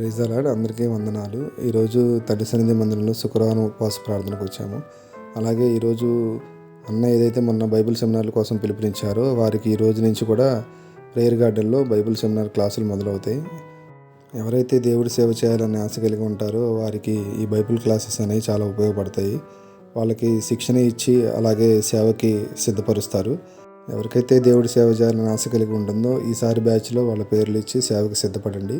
Praise అందరికీ వందనాలు. ఈరోజు తల్లి సన్నిధి మందిరంలో శుక్రవారం ఉపవాస ప్రార్థనకు వచ్చాము. అలాగే ఈరోజు అన్న ఏదైతే మొన్న బైబిల్ సెమినార్ల కోసం పిలుపునిచ్చారో వారికి ఈ రోజు నుంచి కూడా ప్రేయర్ గార్డెన్లో బైబిల్ సెమినార్ క్లాసులు మొదలవుతాయి. ఎవరైతే దేవుడి సేవ చేయాలని ఆశ కలిగి ఉంటారో వారికి ఈ బైబిల్ క్లాసెస్ అనేవి చాలా ఉపయోగపడతాయి. వాళ్ళకి శిక్షణ ఇచ్చి అలాగే సేవకి సిద్ధపరుస్తారు. ఎవరికైతే దేవుడి సేవ చేయాలని ఆశ కలిగి ఉంటుందో ఈసారి బ్యాచ్లో వాళ్ళ పేర్లు ఇచ్చి సేవకి సిద్ధపడండి.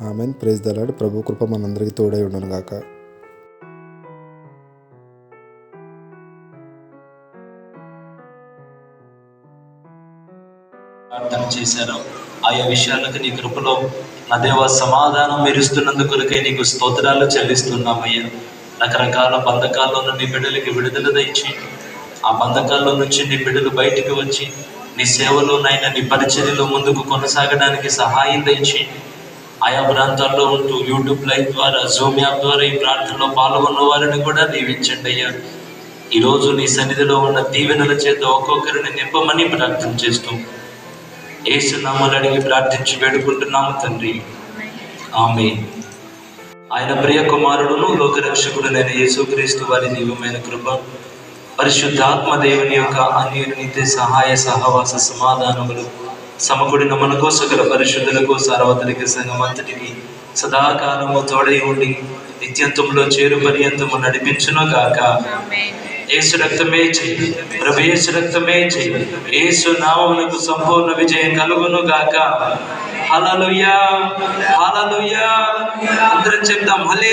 ఆమెన్. ప్రైజ్ దలాడ్ ప్రభు కృప మనందరికీ తోడై ఉండను గాక. ప్రార్థన ఆయా విషయాలకు నీ కృపలో నా దేవ సమాధానం మెరుస్తున్నందు కొరకై నీకు స్తోత్రాలు చెల్లిస్తున్నామయ్యా. రకరకాల బంధకాల్లో నీ బిడ్డలకి విడుదల దయచేయండి ఆ బంధకాల్లో నుంచి నీ బిడ్డలు బయటికి వచ్చి నీ సేవలో నైనా నీ పరిచర్యలో ముందుకు కొనసాగడానికి సహాయం దయచేయండి ఆయా ప్రాంతాల్లో ఉంటూ యూట్యూబ్ లైవ్ ద్వారా జూమ్ యాప్ ద్వారా ఈ ప్రార్థనలో పాల్గొన్న వారిని కూడా దీవించండి అయ్యా. ఈరోజు నీ సన్నిధిలో ఉన్న దీవెనల చేత ఒక్కొక్కరిని నింపమని ప్రార్థన చేస్తూ ఏసునామాలు అడిగి ప్రార్థించి వేడుకుంటున్నాము తండ్రి. ఆమె ఆయన ప్రియ కుమారుడును లోకరక్షకుడునైన యేసుక్రీస్తు వారి దీవమైన కృప పరిశుద్ధాత్మ దేవుని యొక్క అన్యోన్యత సహాయ సహవాస సమాధానములు సమకూడిన మనకో సకల పరిశుద్ధులకు సార్వత్రిక సంఘమంతటికి సదాకాలము తోడై ఉండి నిత్యంతంలో చేరు పర్యంతము నడిపించును గాక. ఏసు రక్తమే చెయ్యి. ప్రభు ఏసు రక్తమే చెయ్యి. ఏసు నామమునకు సంపూర్ణ విజయం కలుగును గాక. హలలుయా హలలుయా అందరం చెప్దాం. హలే